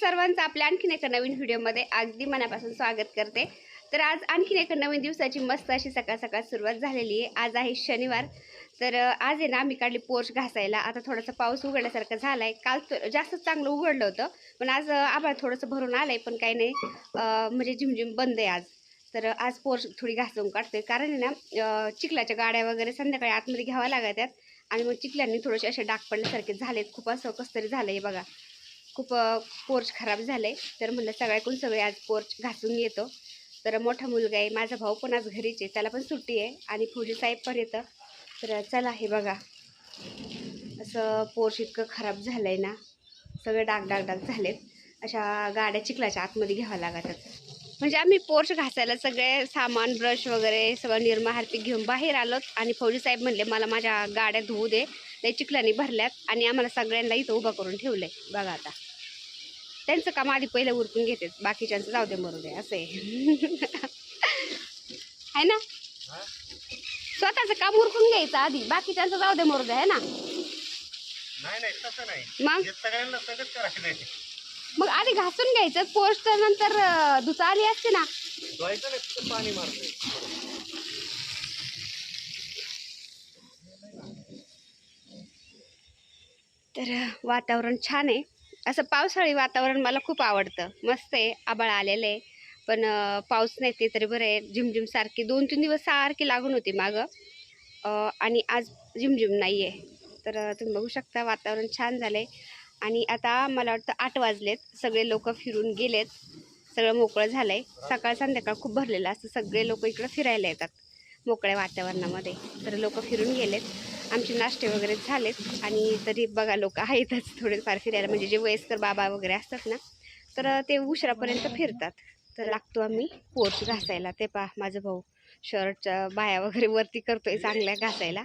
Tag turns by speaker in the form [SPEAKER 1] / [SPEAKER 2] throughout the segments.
[SPEAKER 1] सर्वांचं आपल्या आणखीन एका नवीन व्हिडिओमध्ये अगदी मनापासून स्वागत करते. तर आज आणखीन एका नवीन दिवसाची मस्त अशी सकाळ सकाळ सुरुवात झालेली आहे. आज आहे शनिवार. तर आज आहे ना आम्ही काढली पोर्च घासायला. आता थोडासा पाऊस उघडल्यासारखं झाला आहे काल तर जास्त चांगलं उघडलं होतं पण आज आभाळ थोडंसं भरून आलं आहे पण काही नाही. म्हणजे झिमझिम बंद आहे आज. तर आज पोर्च थोडी घासून काढतोय. कारण आहे ना अं, चिखलाच्या गाड्या वगैरे संध्याकाळी आतमध्ये घ्याव्या लागतात आणि मग चिखल्यांनी थोडेसे असे डाग पडल्यासारखे झालेत. खूप असं कसं तरी झालं आहे बघा. खूप पोर्च खराब झालं आहे तर म्हणलं सगळ्याकडून सगळे आज पोर्च घासून येतो. तर मोठा मुलगा आहे माझा भाऊ पण आज घरीच आहे. त्याला पण सुट्टी आहे आणि फौजी साहेब पण येतं. तर चला हे बघा. असं पोर्च इतकं खराब झालं आहे ना सगळे डाग डाग डाग झालेत. अशा गाड्या चिखलाच्या आतमध्ये घ्याव्या लागतात. म्हणजे आम्ही पोर्च घासायला सगळे सामान ब्रश वगैरे सगळं निर्मा हार्पिक घेऊन बाहेर आलोत आणि फौजी साहेब म्हणले मला माझ्या गाड्या धुवू दे. ते चिखलाने भरल्यात आणि आम्हाला सगळ्यांना इथं उभं करून ठेवलं आहे बघा आता. त्यांचं काम आधी पहिलं उरकून घेते बाकीच्यांचं जाऊ दे मरू दे असं आहे. ना? स्वतःचं काम उरकून घ्यायचं आधी बाकीच्यांचं जाऊ दे मरू दे आहे ना?
[SPEAKER 2] नाही नाही तसं नाही.
[SPEAKER 1] मग? मग आधी घासून घ्यायचं पोस्ट नंतर धुता आली असते ना. तर वातावरण छान आहे. असं पावसाळी वातावरण मला खूप आवडतं. मस्त आहे आबाळ आलेलं आहे. पण पाऊस नाही ते तरी बरं आहे. झिमझिम सारखी दोन तीन दिवस सारखी लागून होती मागं. आणि आज झिमझिम नाही आहे. तर तुम्ही बघू शकता वातावरण छान झालं आहे आणि आता मला वाटतं आठ वाजलेत. सगळे लोक फिरून गेलेत. सगळं मोकळं झालं आहे सकाळ संध्याकाळ खूप भरलेलं असतं. सगळे लोक इकडं फिरायला येतात. मोकळ्या वातावरणामध्ये. तर लोक फिरून गेलेत. आमचे नाश्ते वगैरे झालेत आणि तरी बघा लोक आहेतच थोडेफार फिरायला. म्हणजे जे वयस्कर बाबा वगैरे असतात ना तर ते उशिरापर्यंत फिरतात. तर लागतो आम्ही पोर्च घासायला. ते पहा माझा भाऊ शर्टच्या बाया वगैरे वरती करतोय चांगल्या घासायला.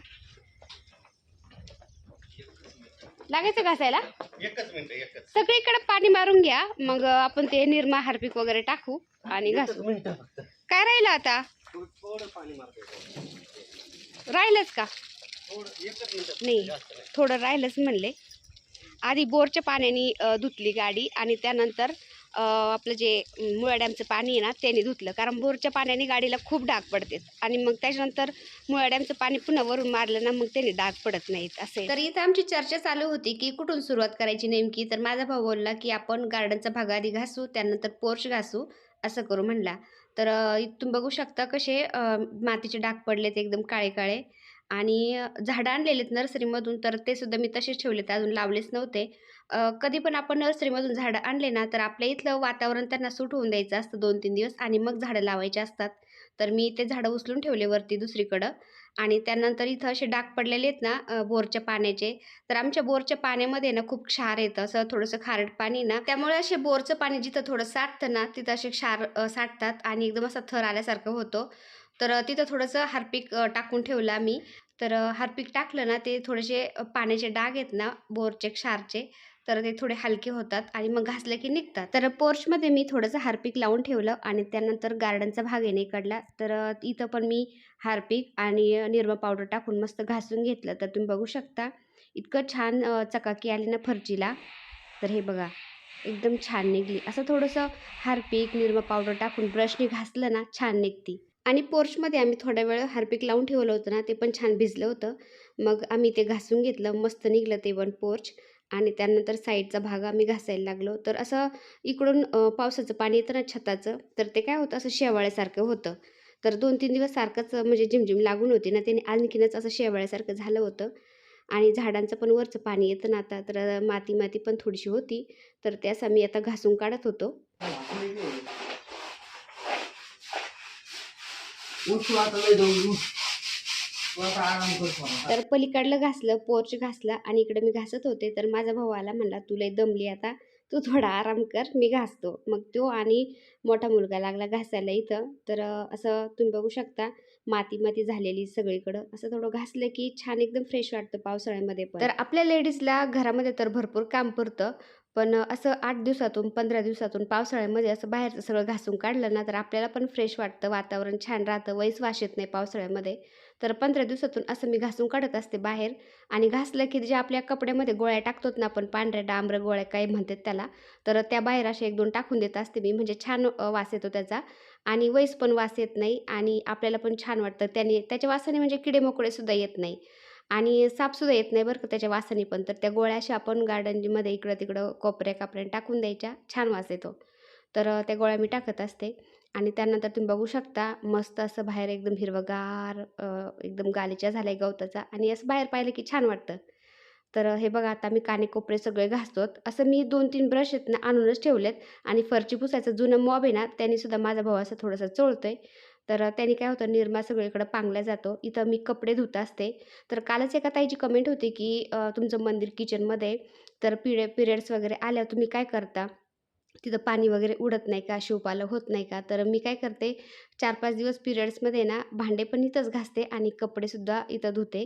[SPEAKER 1] लागायचं घासायला?
[SPEAKER 2] एकच मिनिट एकच.
[SPEAKER 1] सगळीकडे पाणी मारून घ्या. मग आपण ते निरमा हार्पिक वगैरे टाकू आणि घासू.
[SPEAKER 2] मिनिट फक्त.
[SPEAKER 1] काय राहिलं आता? राहिलंच का? नाही. थोडं राहिलंच म्हणले. आधी बोरच्या पाण्याने धुतली गाडी आणि त्यानंतर आपलं जे मुळा डॅमचं पाणी आहे ना त्याने धुतलं. कारण बोरच्या पाण्याने गाडीला खूप डाग पडते. आणि मग त्याच्यानंतर मुळा डॅमचं पाणी पुन्हा वरून मारलं ना मग त्याने डाग पडत नाहीत असे. तर इथं आमची चर्चा चालू होती की कुठून सुरुवात करायची नेमकी? तर माझा भाऊ बोलला की आपण गार्डनचा भाग आधी घासू त्यानंतर पोर्च घासू असं करू म्हणला. तर तुम्ही बघू शकता कसे मातीचे डाग पडलेत एकदम काळे काळे आणि झाडं आणलेलेत नर्सरीमधून तर ते सुद्धा मी तसेच ठेवलेत अजून लावलेच नव्हते. कधी पण आपण नर्सरीमधून झाडं आणले ना तर आपल्या इथलं वातावरण त्यांना सूट होऊन द्यायचं असतं दोन तीन दिवस आणि मग झाडं लावायचे असतात. तर मी ते झाडं उचलून ठेवले वरती दुसरीकडं आणि त्यानंतर इथं असे डाग पडलेले आहेत ना बोरच्या पाण्याचे तर आमच्या बोरच्या पाण्यामध्ये ना खूप क्षार येतं असं थोडंसं खारट पाणी ना. त्यामुळे असे बोरचं पाणी जिथं थोडं साठतं ना तिथं असे क्षार साठतात आणि एकदम असा थर आल्यासारखं होतं. तर तिथं थोडंसं हार्पिक टाकून ठेवलं मी तर हार्पिक टाकलं ना ते थोडेसे पाण्याचे डाग आहेत ना बोरचे क्षारचे तर ते थोडे हलके होतात आणि मग घासले की निघतात. तर पोर्चमध्ये मी थोडंसं हार्पिक लावून ठेवलं आणि त्यानंतर गार्डनचा भाग येणे नाही काढला तर इथं पण मी हार्पिक आणि अ, निरमा पावडर टाकून मस्त घासून घेतलं. तर तुम्ही बघू शकता इतकं छान चकाकी आली ना फरचीला. तर हे बघा एकदम छान निघली. असं थोडंसं हार्पिक निरमा पावडर टाकून ब्रशने घासलं ना छान निघती. आणि पोर्चमध्ये आम्ही थोडा वेळ हार्पिक लावून ठेवलं होतं ना ते पण छान भिजलं होतं. मग आम्ही ते घासून घेतलं मस्त निघलं ते पण पोर्च. आणि त्यानंतर साईडचा भाग आम्ही घासायला लागलो. तर असं इकडून पावसाचं पाणी येतं ना छताचं तर ते काय होतं असं शेवाळ्यासारखं होतं. तर दोन तीन दिवस सारखंच म्हणजे झिमझिम लागून होती ना त्याने आणखीनच असं शेवाळ्यासारखं झालं होतं. आणि झाडांचं पण वरचं पाणी येतं ना आता तर माती माती पण थोडीशी होती. तर त्यास आम्ही आता घासून काढत होतो.
[SPEAKER 2] आता लय उठ तू आता आराम
[SPEAKER 1] तर पलीकडलं घासलं पोर्च घासला आणि इकडे मी घासत होते. तर माझा भाऊ आला म्हणला तुला दमली आता. तू थोडा आराम कर मी घासतो. मग तो आणि मोठा मुलगा लागला घासायला इथं. तर अं, असं तुम्ही बघू शकता माती माती झालेली सगळीकडं. असं थोडं घासलं की छान एकदम फ्रेश वाटतं पावसाळ्यामध्ये पण. तर आपल्या लेडीजला घरामध्ये तर भरपूर काम पुरतं पण असं आठ दिवसातून पंधरा दिवसातून पावसाळ्यामध्ये असं बाहेरचं सगळं घासून काढलं ना तर आपल्याला पण फ्रेश वाटतं वातावरण छान राहतं वैस वास येत नाही पावसाळ्यामध्ये. तर पंधरा दिवसातून असं मी घासून काढत असते बाहेर आणि घासलं की जे आपल्या कपड्यामध्ये गोळ्या टाकतोत ना आपण पांढऱ्या डांबरं गोळ्या काही म्हणतात त्याला तर त्या बाहेर अशा एक दोन टाकून देत असते मी म्हणजे छान वास येतो त्याचा. आणि वैस पण वास येत नाही आणि आपल्याला पण छान वाटतं त्याने त्याच्या वासाने म्हणजे किडे मोकळेसुद्धा येत नाही. आणि सापसुद्धा येत नाही बरं का त्याच्या वासाने पण. तर त्या गोळ्याशी आपण गार्डनमध्ये इकडं तिकडं कोपऱ्या कापऱ्याने टाकून द्यायच्या. छान वास येतो. तर त्या गोळ्या मी टाकत असते. आणि त्यानंतर तुम्ही बघू शकता मस्त असं बाहेर एकदम हिरवगार एकदम गालीच्या झाल्या गवताचा. आणि असं बाहेर पाहिलं की छान वाटतं. तर हे बघा आता मी काने कोपरे सगळे घासतो असं मी दोन तीन ब्रश आहेत ना आणूनच ठेवलेत. आणि फरची पुसायचं जुनं मॉब आहे ना त्यांनीसुद्धा माझा भाऊ असं थोडंसं आहे तर त्याने त्यांनी काय होतं निरमा सगळीकडं पांगला जातो. इथं मी कपडे धुत असते. तर कालच एका ताईची कमेंट होती की तुमचं मंदिर किचनमध्ये तर पिरिय पिरियड्स वगैरे आल्यावर तुम्ही काय करता? तिथं पाणी वगैरे उडत नाही का? शिवपालं होत नाही का? तर मी काय करते चार पाच दिवस पिरियड्समध्ये ना भांडे पण इथंच घासते आणि कपडेसुद्धा इथं धुते.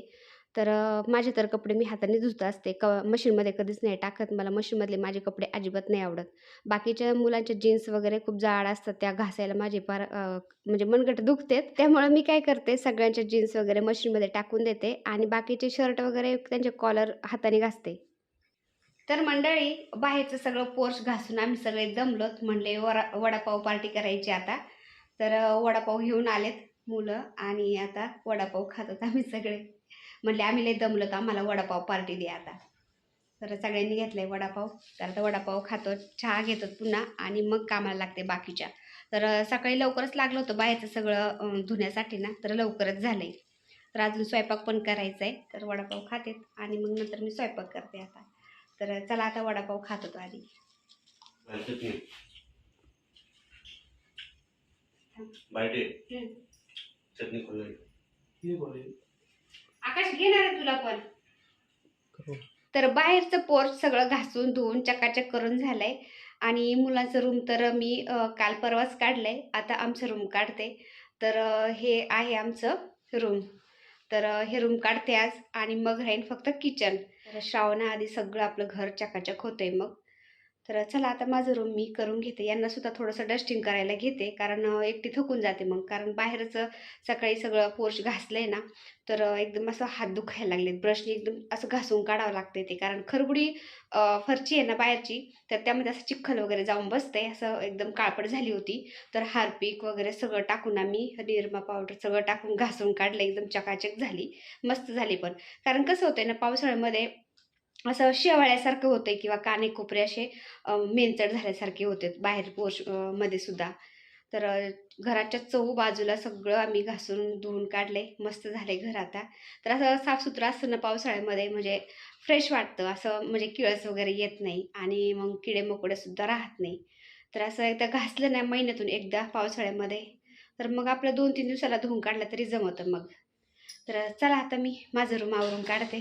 [SPEAKER 1] तर माझे तर कपडे मी हाताने धुत असते. क मशीनमध्ये कधीच नाही टाकत. मला मशीनमधले माझे कपडे अजिबात नाही आवडत. बाकीच्या मुलांच्या जीन्स वगैरे खूप जाड असतात. त्या घासायला माझे फार म्हणजे मनगट दुखतेत. त्यामुळे मी काय करते सगळ्यांच्या जीन्स वगैरे मशीनमध्ये टाकून देते आणि बाकीचे शर्ट वगैरे त्यांचे कॉलर हाताने घासते. तर मंडळी बाहेरचं सगळं पोर्स घासून आम्ही सगळे दमलोत. म्हणले वरा वडापाव पार्टी करायची आता. तर वडापाव घेऊन आलेत मुलं आणि आता वडापाव खातात आम्ही सगळे. म्हणले आम्ही लय दमलोत आम्हाला वडापाव पार्टी द्या आता. तर सगळ्यांनी घेतलाय वडापाव. तर आता वडापाव खातो चहा घेतो पुन्हा आणि मग कामाला लागते बाकीच्या. तर सकाळी लवकरच लागलं होतं बाहेरचं सगळं धुण्यासाठी ना तर लवकरच झालंय. तर अजून स्वयंपाक पण करायचा आहे तर वडापाव खातेत आणि मग नंतर मी स्वयंपाक करते आता. तर चला आता वडापाव खात होतो आधी.
[SPEAKER 3] चटणी
[SPEAKER 1] आकाश घेणार आहे तुला पण. तर बाहेरचं पोर्च सगळं घासून धुवून चकाचक करून झालंय. आणि मुलांचं रूम तर मी काल परवाच काढलंय. आता आमचं रूम काढते. तर हे आहे आमचं रूम. तर हे रूम काढते आज. आणि मग राहीन फक्त किचन. तर श्रावणाआधी सगळं आपलं घर चकाचक होतंय मग. तर चला आता माझं रूम मी करून घेते. यांना सुद्धा थोडंसं डस्टिंग करायला घेते. कारण एकटी थकून जाते मग. कारण बाहेरचं सकाळी सगळं पोर्च घासलंय ना तर एकदम असं हात दुखायला लागलेत. ब्रशने एकदम असं घासून काढावं लागते ते. कारण खरबुडी फरची आहे ना बाहेरची तर त्यामध्ये असं चिखल वगैरे जाऊन बसते असं एकदम काळपट झाली होती. तर हार्पिक वगैरे सगळं टाकून आम्ही निरमा पावडर सगळं टाकून घासून काढलं. एकदम चकाचक झाली. मस्त झाली पण. कारण कसं होतंय ना पावसाळ्यामध्ये असं शेवाळ्यासारखं होतंय किंवा काने कोपरे असे अ, झाल्यासारखे होते बाहेर पोर्शमध्ये सुद्धा. तर घराच्या चौ बाजूला सगळं आम्ही घासून धुवून काढले मस्त झाले घर आता. तर असं साफसुथरं असतं ना पावसाळ्यामध्ये म्हणजे फ्रेश वाटतं. असं म्हणजे किळस वगैरे येत नाही आणि मग किडे मकोडेसुद्धा राहत नाही. तर असं एकदा घासलं नाही महिन्यातून एकदा पावसाळ्यामध्ये तर मग आपलं दोन तीन दिवसाला धुवून काढलं तरी जमतं मग. तर चला आता मी माझं रूम आवरून काढते.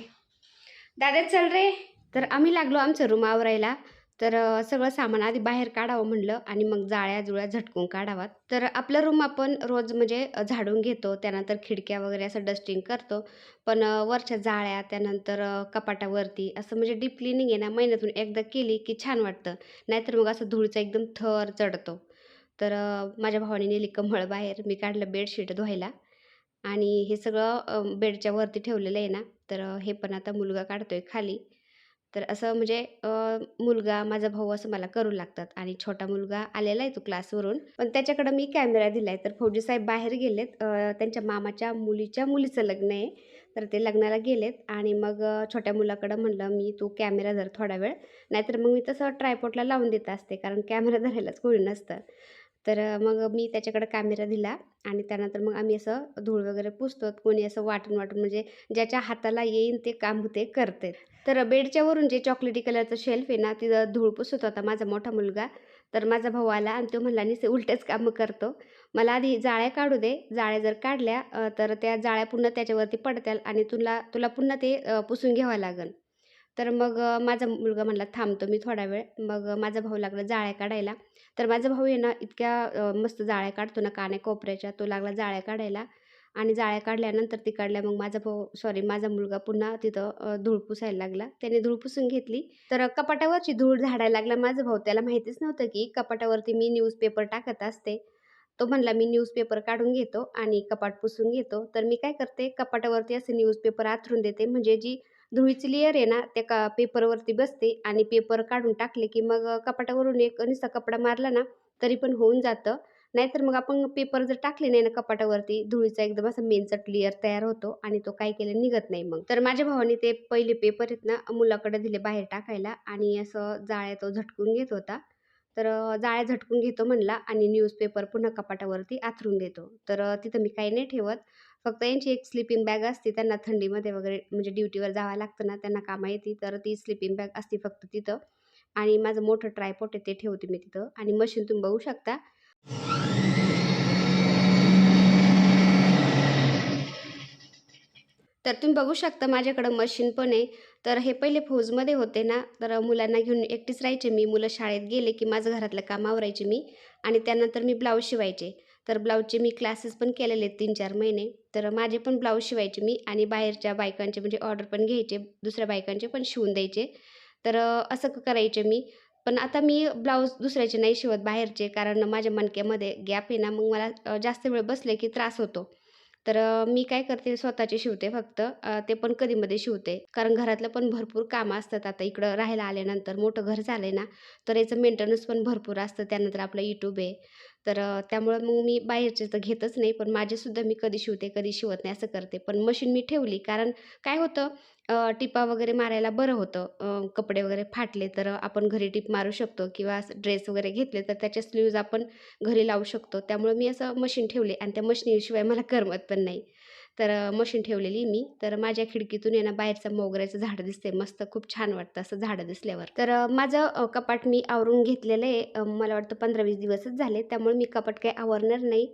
[SPEAKER 1] दादा चल रे. तर आम्ही लागलो आमचं रूम आवरायला. तर सगळं सामान आधी बाहेर काढावं म्हणलं आणि मग जाळ्या जुळ्या झटकून काढावात. तर आपलं रूम आपण रोज म्हणजे झाडून घेतो. त्यानंतर खिडक्या वगैरे असं डस्टिंग करतो. पण वरच्या जाळ्या त्यानंतर कपाटावरती असं म्हणजे डीप क्लिनिंग आहे ना महिन्यातून एकदा केली की छान वाटतं. नाहीतर मग असं धुळीचा एकदम थर चढतो. तर माझ्या भावाने नेली कमळ बाहेर. मी काढलं बेडशीट धुवायला. आणि हे सगळं बेडच्या वरती ठेवलेलं आहे ना तर हे पण आता मुलगा काढतो आहे खाली. तर असं म्हणजे मुलगा माझा भाऊ असं मला करू लागतात आणि छोटा मुलगा आलेला आहे तो क्लासवरून. पण त्याच्याकडं मी कॅमेरा दिला आहे तर फौजी साहेब बाहेर गेलेत. त्यांच्या मामाच्या मुलीच्या मुलीचं लग्न आहे. तर ते लग्नाला गेलेत आणि मग छोट्या मुलाकडं म्हणलं मी तू कॅमेरा धर थोडा वेळ. नाहीतर मग मी तसं ट्रायपोर्टला लावून देत असते. कारण कॅमेरा धरायलाच कोणी नसतं. तर मग मी त्याच्याकडे कॅमेरा दिला आणि त्यानंतर मग आम्ही असं धूळ वगैरे पुसतो कोणी असं वाटून वाटून म्हणजे ज्याच्या हाताला येईन ते काम ते करते तर बेडच्या वरून जे चॉकलेटी कलरचं शेल्फ आहे ना तिथं धूळ पुसत होता माझा मोठा मुलगा. तर माझा भाऊ आला आणि तो म्हणला निस उलटेच कामं करतो. मला आधी जाळ्या काढू दे. जाळ्या जर काढल्या तर त्या जाळ्या पुन्हा त्याच्यावरती पडत्याल आणि तुला तुला पुन्हा ते पुसून घ्यावं लागेल तर मग माझा मुलगा म्हणला थांबतो मी थोडा वेळ. मग माझा भाऊ लागला जाळ्या काढायला. तर माझा भाऊ आहे ना इतक्या मस्त जाळ्या काढतो ना काने कोपऱ्याच्या तो लागला जाळ्या काढायला. आणि जाळ्या काढल्यानंतर ती काढल्या मग माझा भाऊ सॉरी माझा मुलगा पुन्हा तिथं धूळ पुसायला लागला. त्याने धूळ पुसून घेतली. तर कपाटावरची धूळ झाडायला लागला माझा भाऊ. त्याला माहितीच नव्हतं की कपाटावरती मी न्यूजपेपर टाकत असते. तो म्हणला मी न्यूजपेपर काढून घेतो आणि कपाट पुसून घेतो. तर मी काय करते कपाटावरती असे न्यूजपेपर आथरून देते. म्हणजे जी धुळीची लेअर आहे ना त्या का पेपरवरती बसते आणि पेपर काढून टाकले की मग कपाटावरून एक निसा कपडा मारला ना तरी पण होऊन जातं. नाहीतर मग आपण पेपर जर टाकले नाही ना कपाटावरती धुळीचा एकदम असा मेनचट लेअर तयार होतो आणि तो काय केलं निघत नाही मग. तर माझ्या भावाने ते पहिले पेपर आहेत ना मुलाकडे दिले बाहेर टाकायला आणि असं जाळ्या तो झटकून घेत होता. तर जाळ्या झटकून घेतो म्हणला आणि न्यूजपेपर पुन्हा कपाटावरती आथरून देतो. तर तिथं मी काही नाही ठेवत. फक्त यांची एक स्लिपिंग बॅग असते त्यांना थंडीमध्ये वगैरे म्हणजे ड्युटीवर जावं लागतं ना त्यांना कामा येते तर ती स्लिपिंग बॅग असते फक्त तिथं. आणि माझं मोठं ट्रायपॉट आहे ते ठेवते मी तिथं. आणि मशीन तुम्ही बघू शकता. तर तुम्ही बघू शकता माझ्याकडं मशीन पण आहे. तर हे पहिले फौजमध्ये होते ना तर मुलांना घेऊन एकटीच राहायचे. मी मुलं शाळेत गेले की माझं घरातलं काम आवरायचे मी. आणि त्यानंतर मी ब्लाऊज शिवायचे. तर ब्लाऊजचे मी क्लासेस पण केलेले आहेत तीन चार महिने. तर माझे पण ब्लाऊज शिवायचे मी आणि बाहेरच्या बायकांचे म्हणजे ऑर्डर पण घ्यायचे दुसऱ्या बायकांचे पण शिवून द्यायचे. तर असं करायचे मी. पण आता मी ब्लाऊज दुसऱ्याचे नाही शिवत बाहेरचे कारण माझ्या मणक्यामध्ये गॅप आहे ना मग मला जास्त वेळ बसले की त्रास होतो. तर मी काय करते स्वतःचे शिवते फक्त. ते पण कधीमध्ये शिवते. कारण घरातलं पण भरपूर कामं असतात आता. इकडं राहायला आल्यानंतर मोठं घर झालं आहे ना तर याचं मेंटेनन्स पण भरपूर असतं. त्यानंतर आपलं यूट्यूब आहे. तर त्यामुळं मग मी बाहेरचे तर घेतच नाही पण माझेसुद्धा मी कधी शिवते कधी शिवत नाही असं करते. पण मशीन मी ठेवली कारण काय होतं टिपा वगैरे मारायला बरं होतं. कपडे वगैरे फाटले तर आपण घरी टिप मारू शकतो किंवा ड्रेस वगैरे घेतले तर त्याचे स्लीव्ज आपण घरी लावू शकतो. त्यामुळे मी असं मशीन ठेवले आणि त्या मशीनशिवाय मला करमत पण नाही. तर मशीन ठेवलेली मी. तर माझ्या खिडकीतून आहे ना बाहेरचं मोगऱ्याचं झाड दिसते मस्त खूप छान वाटतं असं झाडं दिसल्यावर. तर माझं कपाट मी आवरून घेतलेलं आहे. मला वाटतं पंधरा वीस दिवसच झाले त्यामुळे मी कपाट काही आवरणार नाही.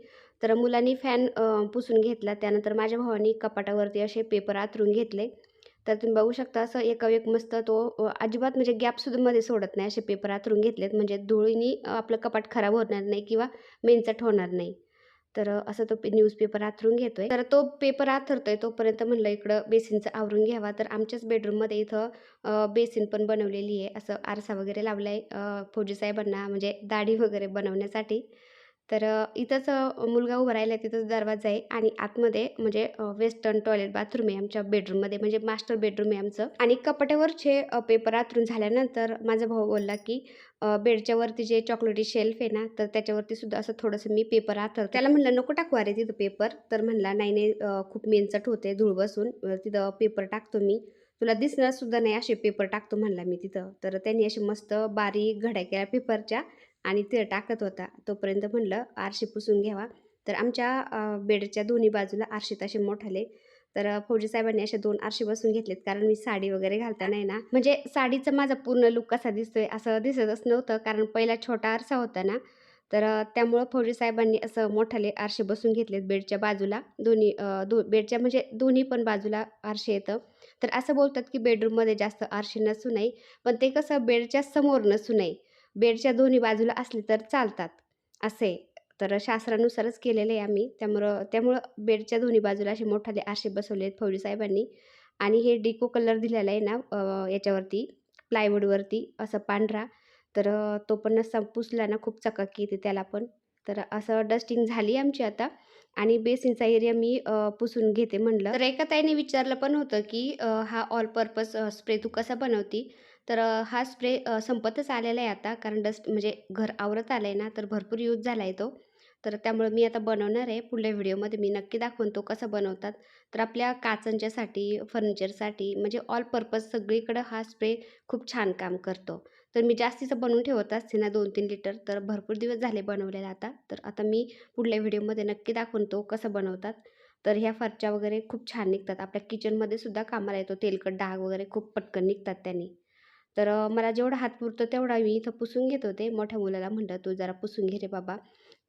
[SPEAKER 1] तर मुलांनी फॅन पुसून घेतला. त्यानंतर माझ्या भावानी कपाटावरती असे पेपर आतरून घेतले. तर तुम्ही बघू शकता असं एका एक मस्त तो अजिबात म्हणजे गॅपसुद्धा मध्ये सोडत नाही. असे पेपर आतरून घेतलेत. म्हणजे धुळीनी आपलं कपाट खराब होणार नाही किंवा मेनचट होणार नाही. तर असं तो न्यूजपेपर आथरून घेतोय. तर तो पेपर आथरतोय तोपर्यंत म्हणलं इकडं बेसिनचं आवरून घ्यावा. तर आमच्याच बेडरूममध्ये इथं बेसिन पण बनवलेली आहे. असं आरसा वगैरे लावला आहे फौजी साहेबांना म्हणजे दाढी वगैरे बनवण्यासाठी. तर इथंच मुलगा उभा राहिला आहे तिथंच दरवाजा आहे आणि आतमध्ये म्हणजे वेस्टर्न टॉयलेट बाथरूम आहे आमच्या बेडरूममध्ये म्हणजे मास्टर बेडरूम आहे आमचं. आणि कपाट्यावरचे पेपर आथरून झाल्यानंतर माझा भाऊ बोलला की बेडच्या वरती जे चॉकलेटी शेल्फ आहे ना तर त्याच्यावरती सुद्धा असं थोडंसं मी पेपर आतर त्याला म्हणलं नको टाकू अरे तिथं पेपर तर म्हणला नाही नाही खूप मेनचट होते धूळ बसून तिथं पेपर टाकतो मी. तुला दिसणार सुद्धा नाही असे पेपर टाकतो म्हणला मी तिथं. तर त्यांनी असे मस्त बारीक घड्या केल्या पेपरच्या आणि ते टाकत होता. तोपर्यंत म्हणलं आरशी पुसून घ्यावा. तर आमच्या बेडच्या दोन्ही बाजूला आरशीत असे मोठाले. तर फौजीसाहेबांनी फौजी साहेबांनी असे दोन आरशी बसून घेतलेत कारण मी साडी वगैरे घालता नाही ना. म्हणजे साडीचं माझा पूर्ण लुक कसा दिसतोय असं दिसतच नव्हतं कारण पहिला छोटा आरसा होता ना. तर त्यामुळं फौजी साहेबांनी असं मोठाले आरशे बसून घेतलेत बेडच्या बाजूला. दोन्ही दो बेडच्या म्हणजे दोन्ही पण बाजूला आरशे येतं. तर असं बोलतात की बेडरूममध्ये जास्त आरसे नसू नये. पण ते कसं बेडच्या समोर नसू नये. बेडच्या दोन्ही बाजूला असले तर चालतात. असे तर शास्त्रानुसारच केलेलं आहे आम्ही. त्यामुळं त्यामुळं बेडच्या दोन्ही बाजूला असे मोठाले आरसे बसवले आहेत फौजी साहेबांनी. आणि हे डिको कलर दिलेला आहे ना याच्यावरती प्लायवूडवरती असं पांढरा. तर तो पण पुसला ना खूप चकाकी येते त्याला पण. तर असं डस्टिंग झाली आमची आता. आणि बेसिनचा एरिया मी पुसून घेते म्हणलं. तर एका ताईने विचारलं पण होतं की हा ऑल पर्पज स्प्रे तू कसा बनवती? तर हा स्प्रे संपतच आलेला आहे आता. कारण डस्ट म्हणजे घर आवरत आलं आहे ना तर भरपूर यूज झाला आहे तो. तर त्यामुळे मी आता बनवणार आहे. पुढल्या व्हिडिओमध्ये मी नक्की दाखवून तो कसा बनवतात. तर आपल्या काचांच्यासाठी फर्निचरसाठी म्हणजे ऑल पर्पज सगळीकडं हा स्प्रे खूप छान काम करतो. तर मी जास्तीचं बनवून ठेवत असते ना दोन तीन लिटर. तर भरपूर दिवस झाले बनवलेला आता. तर आता मी पुढल्या व्हिडिओमध्ये नक्की दाखवून तो कसं बनवतात. तर ह्या फरच्या वगैरे खूप छान निघतात. आपल्या किचनमध्ये सुद्धा कामाला येतो. तेलकट डाग वगैरे खूप पटकन निघतात त्यांनी. तर मला जेवढा हात पुरतो तेवढा मी इथं पुसून घेत होते. मोठ्या मुलाला म्हणलं तू जरा पुसून घे रे बाबा.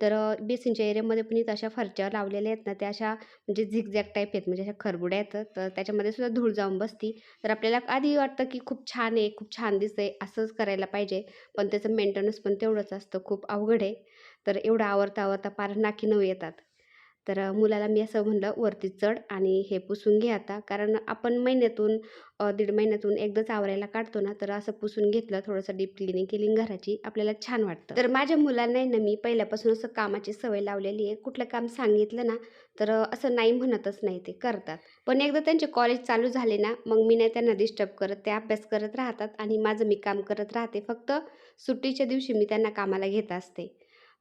[SPEAKER 1] तर बेसिनच्या एरियामध्ये पण इथं अशा फरच्या लावलेल्या आहेत ना त्या अशा म्हणजे झिगझॅग टाईप आहेत म्हणजे अशा खरबुड्या आहेत. तर त्याच्यामध्ये सुद्धा धूळ जाऊन बसती. तर आपल्याला आधी वाटतं की खूप छान आहे खूप छान दिसतंय असंच करायला पाहिजे. पण त्याचं मेंटेनन्स पण तेवढंच असतं खूप अवघड आहे. तर एवढं आवरता आवरता पार नाकी नऊ येतात. तर मुलाला मी असं म्हणलं वरती चढ आणि हे पुसून घे आता. कारण आपण महिन्यातून दीड महिन्यातून एकदाच आवरायला काढतो ना तर असं पुसून घेतलं थोडंसं डीप क्लिनिंग केली घराची आपल्याला छान वाटतं. तर माझ्या मुलांना ना मी पहिल्यापासून असं कामाची सवय लावलेली आहे. कुठलं काम सांगितलं ना तर असं नाही म्हणतच नाही ते करतात. पण एकदा त्यांचे कॉलेज चालू झाले ना मग मी नाही त्यांना डिस्टर्ब करत ते अभ्यास करत राहतात आणि माझं मी काम करत राहते. फक्त सुट्टीच्या दिवशी मी त्यांना कामाला घेत असते.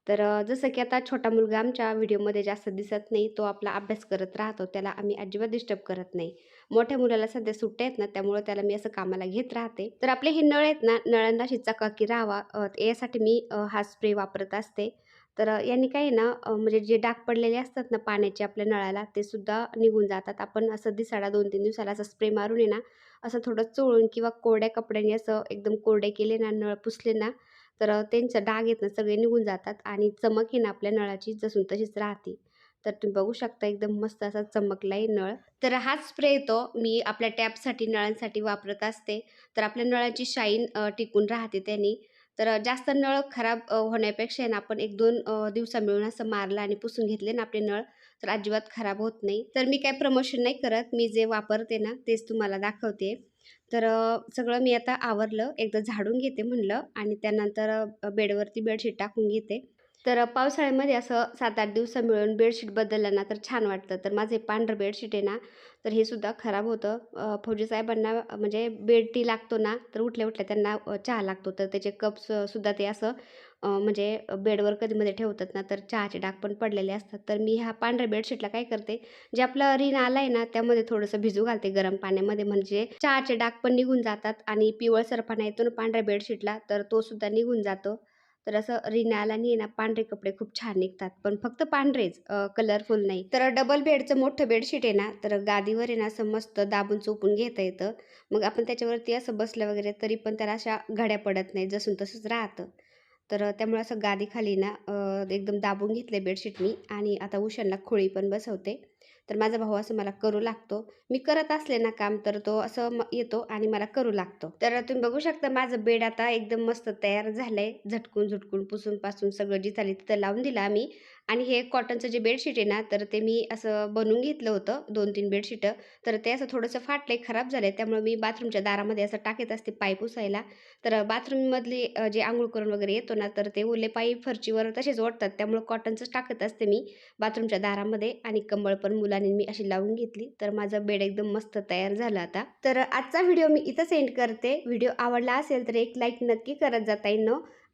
[SPEAKER 1] तर जसं की आता छोटा मुलगा आमच्या व्हिडिओमध्ये जास्त दिसत नाही तो आपला अभ्यास करत राहतो त्याला आम्ही अजिबात डिस्टर्ब करत नाही. मोठ्या मुलाला सध्या सुट्ट्या आहेत ना त्यामुळं त्याला मी असं कामाला घेत राहते. तर आपले हे नळ आहेत ना नळांना अशी चकाकी राहावा यासाठी मी हा स्प्रे वापरत असते. तर यांनी काय आहे ना म्हणजे जे डाग पडलेले असतात ना पाण्याचे आपल्या नळाला ते सुद्धा निघून जातात. आपण असं दिसाडा दोन तीन दिवसाला असं स्प्रे मारून आहे ना असं थोडं चोळून किंवा कोरड्या कपड्याने असं एकदम कोरडे केले ना नळ पुसले ना तर त्यांचा डाग आहेत ना सगळे निघून जातात आणि चमक आहे ना आपल्या नळाची जसून तशीच राहते. तर तुम्ही बघू शकता एकदम मस्त असा चमकला आहे नळ. तर हाच स्प्रे येतो. मी आपल्या टॅपसाठी नळांसाठी वापरत असते. तर आपल्या नळाची शाईन टिकून राहते त्यांनी. तर जास्त नळ खराब होण्यापेक्षा आहे ना आपण एक दोन दिवसा मिळून असं मारलं आणि पुसून घेतले ना आपले नळ तर अजिबात खराब होत नाही. तर मी काय प्रमोशन नाही करत. मी जे वापरते ना तेच तुम्हाला दाखवते. तर सगळं मी आता आवरलं. एकदा झाडून घेते म्हणलं आणि त्यानंतर बेडवरती बेडशीट टाकून घेते. तर पावसाळ्यामध्ये असं सात आठ दिवस मिळून बेडशीट बदललं ना तर छान वाटतं. तर माझे पांढरं बेडशीट आहे ना तर हे सुद्धा खराब होतं. फौजीसाहेबांना फौजी साहेबांना म्हणजे बेड टी लागतो ना तर उठल्या उठल्या त्यांना चहा लागतो. तर त्याचे कप्स सुद्धा ते असं म्हणजे बेडवर कधीमध्ये ठेवतात ना तर चहाचे डाग पण पडलेले असतात. तर मी ह्या पांढऱ्या बेडशीटला काय करते जे आपलं रिन आलं आहे ना त्यामध्ये थोडंसं भिजू घालते गरम पाण्यामध्ये. म्हणजे चहाचे डाग पण निघून जातात आणि पिवळसरपणा येतो ना पांढऱ्या बेडशीटला तर तो सुद्धा निघून जातो. तर असं रिनालानी आहे ना पांढरे कपडे खूप छान निघतात. पण फक्त पांढरेच कलरफुल नाही. तर डबल बेडचं मोठं बेडशीट आहे ना तर गादीवर आहे ना असं मस्त दाबून चोपून घेता येतं. मग आपण त्याच्यावरती असं बसलं वगैरे तरी पण त्याला अशा घड्या पडत नाही जसून तसंच राहतं. तर त्यामुळे असं गादीखाली ना एकदम दाबून घेतले बेडशीट मी आणि आता उशांना खोळी पण बसवते. तर माझा भाऊ असं मला करू लागतो. मी करत असले ना काम तर तो असं येतो आणि मला करू लागतो. तर तुम्ही बघू शकता माझं बेड आता एकदम मस्त तयार झालंय. झटकून झटकून पुसून पासून सगळं जिथाली तिथं लावून दिलं आम्ही. आणि हे कॉटनचं जे बेडशीट आहे ना तर ते मी असं बनवून घेतलं होतं दोन तीन बेडशीटं. तर ते असं थोडंसं फाटले खराब झाले त्यामुळे मी बाथरूमच्या दारामध्ये असं टाकत असते पाय पुसायला. तर बाथरूममधली जे आंघोळ करून वगैरे येतो ना तर ते ओले पायी फरचीवर तसेच ओढतात त्यामुळे कॉटनचंच टाकत असते मी बाथरूमच्या दारामध्ये आणि कंबळ पण मुलांनी मी अशी लावून घेतली. तर माझं बेड एकदम मस्त तयार झालं आता. तर आजचा व्हिडिओ मी इथं सेंड करते. व्हिडिओ आवडला असेल तर एक लाईक नक्की करत जाता येईल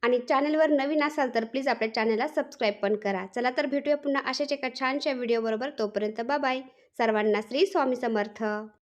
[SPEAKER 1] आणि चॅनलवर नवीन असाल तर प्लीज आपल्या चॅनलला सबस्क्राईब पण करा. चला तर भेटूया पुन्हा अशाच एका छानशा व्हिडिओबरोबर तोपर्यंत बाय. सर्वांना श्री स्वामी समर्थ.